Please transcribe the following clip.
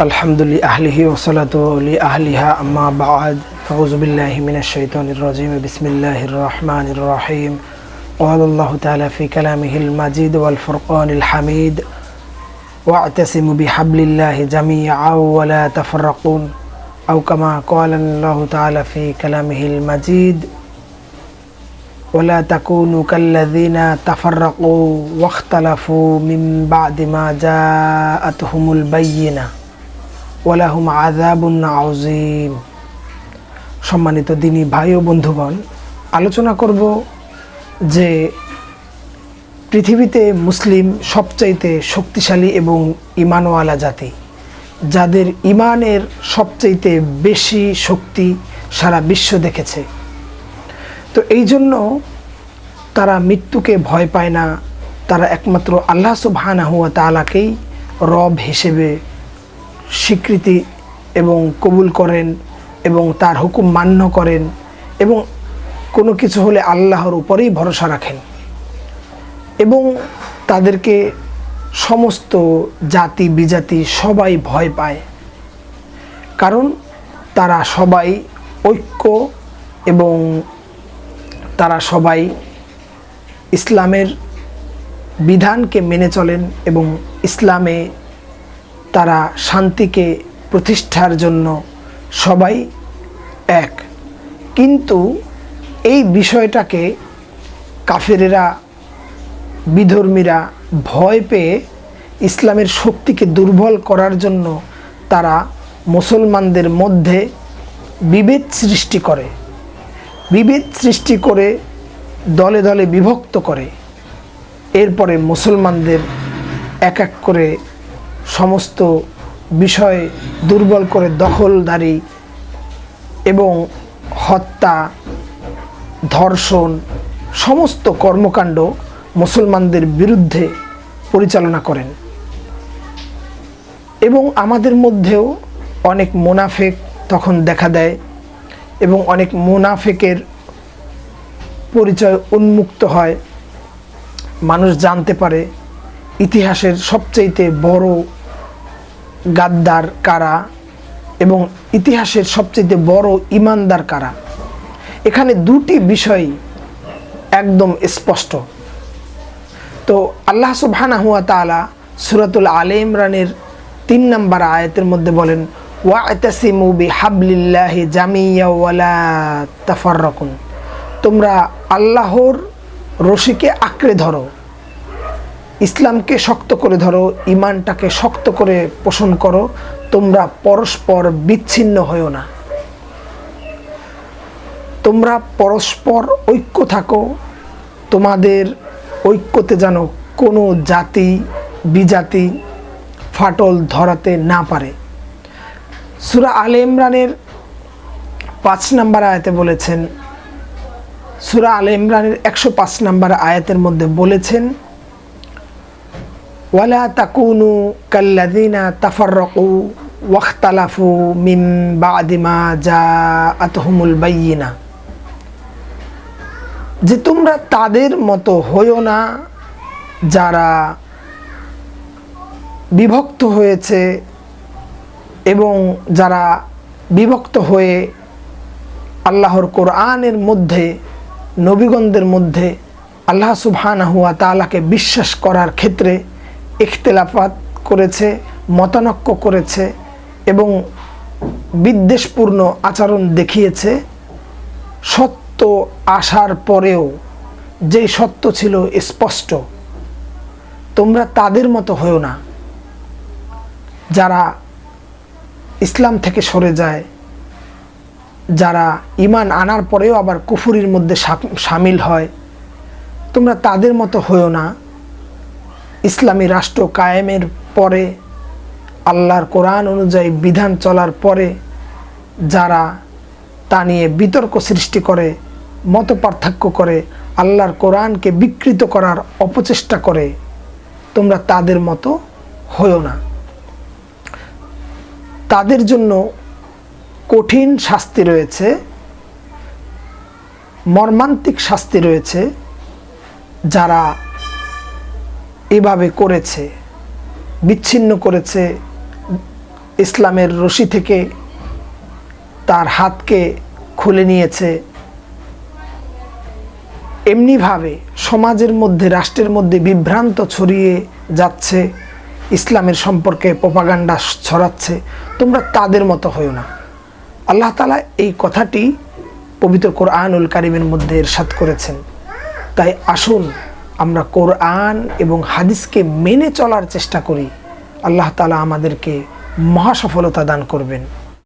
الحمد لأهله والصلاة لأهلها أما بعد فأعوذ بالله من الشيطان الرجيم بسم الله الرحمن الرحيم قال الله تعالى في كلامه المجيد والفرقان الحميد واعتصموا بحبل الله جميعا ولا تفرقون. أو كما قال الله تعالى في كلامه المجيد ولا تكونوا كالذين تفرقوا واختلفوا من بعد ما جاءتهم البينة ওয়ালাহুম আজাবুন আউজিম সম্মানিত দিনী ভাই ও বন্ধুগণ, আলোচনা করব যে পৃথিবীতে মুসলিম সবচাইতে শক্তিশালী এবং ইমানওয়ালা জাতি, যাদের ইমানের সবচাইতে বেশি শক্তি সারা বিশ্ব দেখেছে। তো এই জন্য তারা মৃত্যুকে ভয় পায় না, তারা একমাত্র আল্লাহ সুবহানাহুয়া তালাকেই রব হিসেবে স্বীকৃতি এবং কবুল করেন এবং তার হুকুম মান্য করেন এবং কোনো কিছু হলে আল্লাহর উপরেই ভরসা রাখেন এবং তাদেরকে সমস্ত জাতি, বিজাতি সবাই ভয় পায়। কারণ তারা সবাই ঐক্য এবং তারা সবাই ইসলামের বিধানকে মেনে চলেন এবং ইসলামে তারা শান্তিকে প্রতিষ্ঠার জন্য সবাই এক। কিন্তু এই বিষয়টাকে কাফেরেরা, বিধর্মীরা ভয় পেয়ে ইসলামের শক্তিকে দুর্বল করার জন্য তারা মুসলমানদের মধ্যে বিভেদ সৃষ্টি করে। বিভেদ সৃষ্টি করে দলে দলে বিভক্ত করে। এরপরে মুসলমানদের এক এক করে সমস্ত বিষয় দুর্বল করে দখলদারি এবং হত্যা, ধর্ষণ, সমস্ত কর্মকাণ্ড মুসলমানদের বিরুদ্ধে পরিচালনা করেন। এবং আমাদের মধ্যেও অনেক মোনাফেক তখন দেখা দেয় এবং অনেক মুনাফেকের পরিচয় উন্মুক্ত হয়। মানুষ জানতে পারে ইতিহাসের সবচাইতে বড় গাদ্দার কারা এবং ইতিহাসের সবচেয়ে বড় ইমানদার কারা? এখানে দুটি বিষয় একদম স্পষ্ট। তো আল্লাহ সুবহানা হুয়া তালা সুরাতুল আলে ইমরানের তিন নম্বর আয়াতের মধ্যে বলেন, ওয়াতাসিমু বি হাবলিল্লাহি জামিয়া ওয়ালা তাফাররাকুন। তোমরা আল্লাহর রশিকে আঁকড়ে ধরো। ইসলামকে শক্ত করে ধরো ইমানটাকে শক্ত করে পোষণ করো, তোমরা পরস্পর বিচ্ছিন্ন হয়েও না। তোমরা পরস্পর ঐক্য থাকো, তোমাদের ঐক্যতে যেন কোনো জাতি, বিজাতি ফাটল ধরাতে না পারে। সুরা আলে ইমরানের পাঁচ নাম্বার আয়াতে বলেছেন, সুরা আলে ইমরানের একশো পাঁচ নাম্বার আয়াতের মধ্যে বলেছেন ওয়ালা তাকুনু কাল্লাদিনা তাফাররকু ওয়াখতালাফু মিম বাদিমা যা আতহুমুল বাইয়িনা যে তোমরা তাদের মতো হইও না যারা বিভক্ত হয়েছে এবং যারা বিভক্ত হয়ে আল্লাহর কোরআনের মধ্যে, নবীগণদের মধ্যে আল্লাহ সুবহানা হুয়া তালাকে বিশ্বাস করার ক্ষেত্রে ইখতলাফাত করেছে, মতানক্য করেছে এবং বিদ্বেষপূর্ণ আচরণ দেখিয়েছে। সত্য আসার পরেও যে সত্য ছিল স্পষ্ট, তোমরা তাদের মতো হয়েও না। যারা ইসলাম থেকে সরে যায়, যারা ইমান আনার পরেও আবার কুফুরির মধ্যে সামিল হয়, তোমরা তাদের মতো হয়েও না। ইসলামী রাষ্ট্র কায়েমের পরে, আল্লাহর কোরআন অনুযায়ী বিধান চলার পরে যারা তা নিয়ে বিতর্ক সৃষ্টি করে মত পার্থক্য করে, আল্লাহর কোরআনকে বিকৃত করার অপচেষ্টা করে, তোমরা তাদের মতো হয়েও না। তাদের জন্য কঠিন শাস্তি রয়েছে, মর্মান্তিক শাস্তি রয়েছে যারা এভাবে করেছে, বিচ্ছিন্ন করেছে ইসলামের রশি থেকে, তার হাতকে খুলে নিয়েছে। এমনিভাবে সমাজের মধ্যে, রাষ্ট্রের মধ্যে বিভ্রান্ত ছড়িয়ে যাচ্ছে, ইসলামের সম্পর্কে প্রপাগান্ডা ছড়াচ্ছে। তোমরা তাদের মতো হও না। আল্লাহ তালা এই কথাটি পবিত্র কোরআনুল কারিমের মধ্যে এরশাদ করেছেন। তাই আসুন আমরা কোরআন এবং হাদিসকে মেনে চলার চেষ্টা করি আল্লাহ তালা আমাদেরকে মহাসফলতা দান করবেন।